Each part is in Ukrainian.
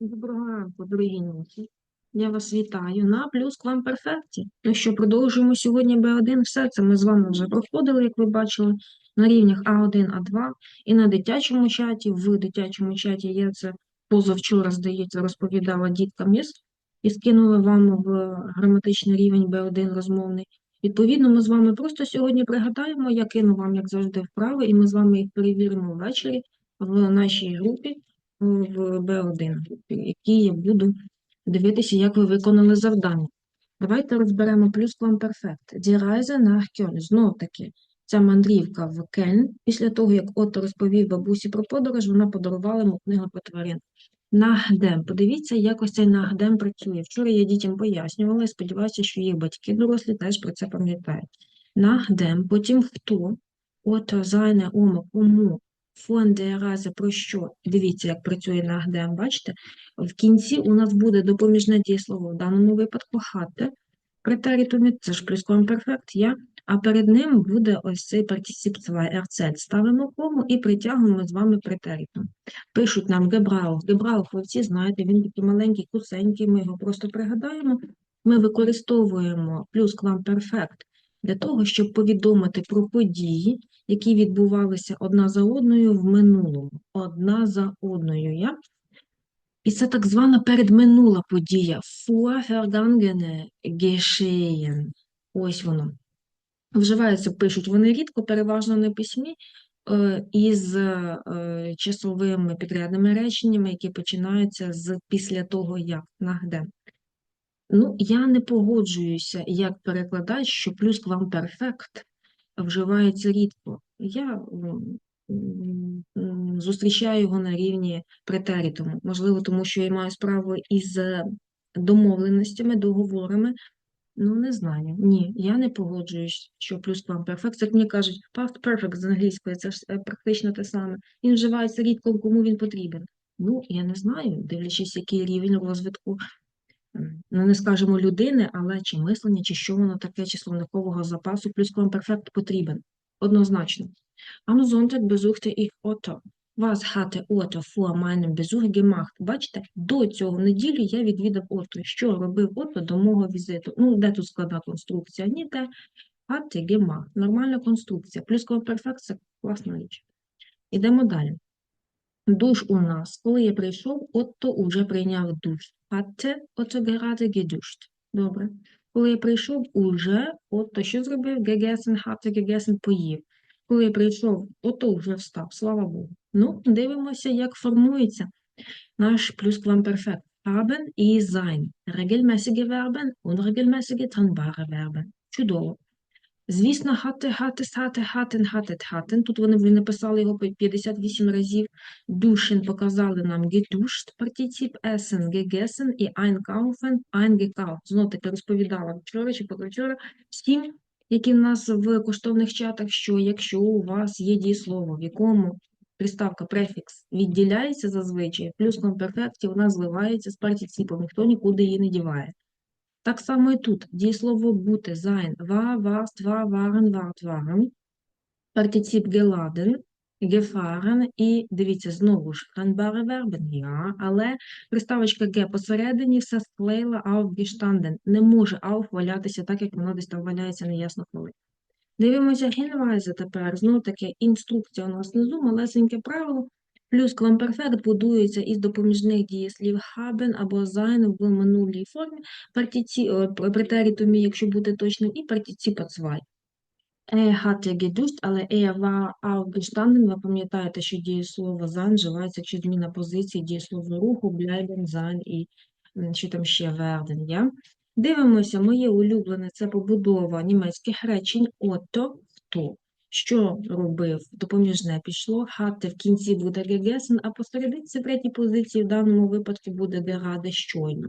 Доброго ранку, дорогі німці. Я вас вітаю на плюс к вам перфекті. Ну що, продовжуємо сьогодні Б1. Все це ми з вами вже проходили, як ви бачили, на рівнях А1, А2 і на дитячому чаті. В дитячому чаті я це позавчора, здається, розповідала діткам єс і скинула вам в граматичний рівень Б1 розмовний. Відповідно, ми з вами просто сьогодні пригадаємо, я кину вам, як завжди, вправи, і ми з вами їх перевіримо ввечері в нашій групі в Б1, які я буду дивитися, як ви виконали завдання. Давайте розберемо плюсквамперфект. Die Reise nach Köln. Знов таки, ця мандрівка в Кельн. Після того, як Отто розповів бабусі про подорож, вона подарувала йому книгу про тварин. Нагдем. Подивіться, як ось цей нагдем працює. Вчора я дітям пояснювала і сподіваюся, що їх батьки дорослі теж про це пам'ятають. Нагдем, потім хто, ото, зайне, омо, кому, Фон де рази про що? Дивіться, як працює нагдем, бачите? В кінці у нас буде допоміжне дієслово, в даному випадку хати. Претерітумі, це ж плюскомперфект, я. А перед ним буде ось цей партисип 2 RZ. Ставимо кому і притягуємо з вами претерітум. Пишуть нам Гебраух. Гебраух, ви всі знаєте, він такий маленький, кусенький, ми його просто пригадаємо. Ми використовуємо плюсквамперфект для того, щоб повідомити про події, які відбувалися одна за одною в минулому. Одна за одною. Я? І це так звана передминула подія. Vorvergangene Geschehen. Ось воно. Вживається, пишуть вони рідко, переважно на письмі, е, із е, часовими підрядними реченнями, які починаються з після того, як нагде. Ну, я не погоджуюся як перекладач, що плюсквамперфект вживається рідко. Я зустрічаю його на рівні претерітуму. Можливо, тому що я маю справу із домовленостями, договорами. Ну, не знаю. Ні, я не погоджуюсь, що плюсквамперфект. Як мені кажуть, past perfect з англійської, це ж е, практично те саме. Він вживається рідко, кому він потрібен. Ну, я не знаю, дивлячись, який рівень розвитку ну не скажемо людини, але чи мислення, чи що воно таке, чи словникового запасу, плюс перфект потрібен. Однозначно. Sonntag besuchte ich Otto. Was hatte Otto vor meinem Besuch gemacht? Бачите, до цього неділі я відвідав Отто. Що робив Отто до мого візиту? Ну, де тут складна конструкція? Ніде. Hatte gemacht. Нормальна конструкція. Плюс перфект – це класна річ. Ідемо далі. Душ у нас. Коли я прийшов, Отто уже прийняв душ. Hatte Otto gerade geduscht. Добре. Коли я прийшов, уже Отто що зробив? Gegessen, hatte gegessen, поїв. Коли я прийшов, Отто вже встав, слава Богу. Ну, дивимося, як формується наш плюсквамперфект. Haben і sein. Regelmäßige Verben, unregelmäßige trennbare Verben. Чудово. Звісно, hatte, hattest, hatte, hatten, hattet, hatten. Тут вони написали його по 58 разів. Duschen показали нам geduscht, партицип, essen, gegessen і einkaufen, eingekauft. Знову таки розповідала вчора чи позавчора всім, які в нас в коштовних чатах, що якщо у вас є дієслово, в якому приставка префікс відділяється зазвичай, плюс в перфекті вона зливається з партиципом, ніхто нікуди її не діває. Так само і тут дієслово бути, sein, war, warst, war, waren, wart, waren, партицип geladen, gefahren і, дивіться, знову ж, trennbare Verben, я, але приставочка ге посередині все склеїла aufgestanden. Не може auf валятися так, як воно десь там валяється неясно коли. Дивимося Hinweise тепер. Знову таки, інструкція у нас внизу, малесеньке правило. Плюс квамперфект будується із допоміжних дієслів haben або sein в минулій формі, партиці... е, претерітумі, якщо бути точним, і партиципа zwei. Er hatte geduscht, але er war aufgestanden. Ви пам'ятаєте, що дієслово sein вживається, якщо зміна позиції, дієслово руху, bleiben, sein і що там ще werden, я? Дивимося, моє улюблене це побудова німецьких речень. Ото хто? Що робив? Допоміжне пішло. Hatte в кінці буде gegessen, а посередині третій позиції в даному випадку буде gerade щойно.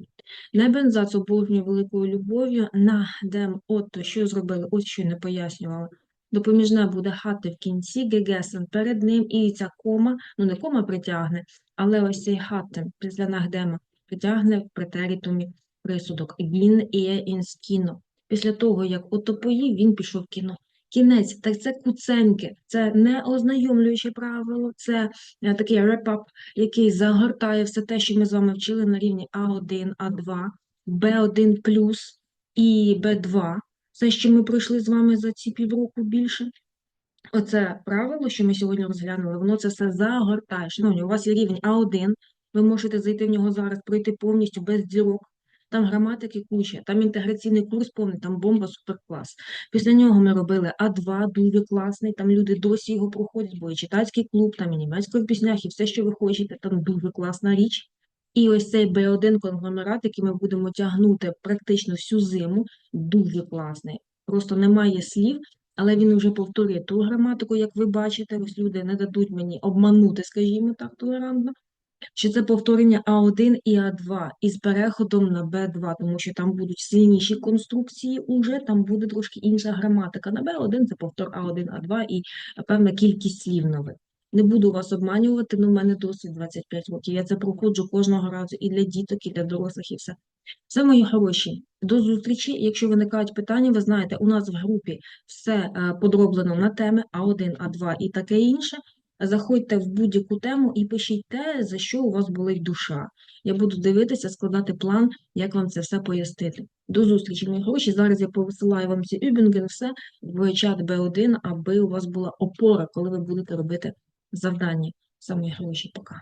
Небензац обожнює великою любов'ю. На дем ото, що зробили? Ось що не пояснювала. Допоміжне буде хати в кінці, гегесен перед ним, і ця кома, ну не кома притягне, але ось цей хатен після нагдема притягне в претерітумі присудок. Він є інс кіно. Після того, як ото поїв, він пішов в кіно. Кінець, так це куценьке, це не ознайомлююче правило, це е, такий wrap-up, який загортає все те, що ми з вами вчили на рівні А1, А2, Б1 плюс і Б2. Все, що ми пройшли з вами за ці півроку більше. Оце правило, що ми сьогодні розглянули, воно це все загортає. Шановні, у вас є рівень А1, ви можете зайти в нього зараз, пройти повністю без дірок. Там граматики куча, там інтеграційний курс повний, там бомба суперклас. Після нього ми робили А2, дуже класний, там люди досі його проходять, бо і читацький клуб, там і німецька в піснях, і все, що ви хочете, там дуже класна річ. І ось цей Б1 конгломерат, який ми будемо тягнути практично всю зиму, дуже класний. Просто немає слів, але він вже повторює ту граматику, як ви бачите, ось люди не дадуть мені обманути, скажімо так, толерантно, що це повторення А1 і А2 із переходом на Б2, тому що там будуть сильніші конструкції уже, там буде трошки інша граматика. На Б1 це повтор А1, А2 і певна кількість слів нових. Не буду вас обманювати, але в мене досвід 25 років. Я це проходжу кожного разу і для діток, і для дорослих, і все. Все, мої хороші, до зустрічі. Якщо виникають питання, ви знаєте, у нас в групі все е, подроблено на теми А1, А2 і таке інше. Заходьте в будь-яку тему і пишіть те, за що у вас болить душа. Я буду дивитися, складати план, як вам це все пояснити. До зустрічі, мої хороші. Зараз я посилаю вам ці юбінги, все в чат Б1, аби у вас була опора, коли ви будете робити завдання. Самі гроші, пока.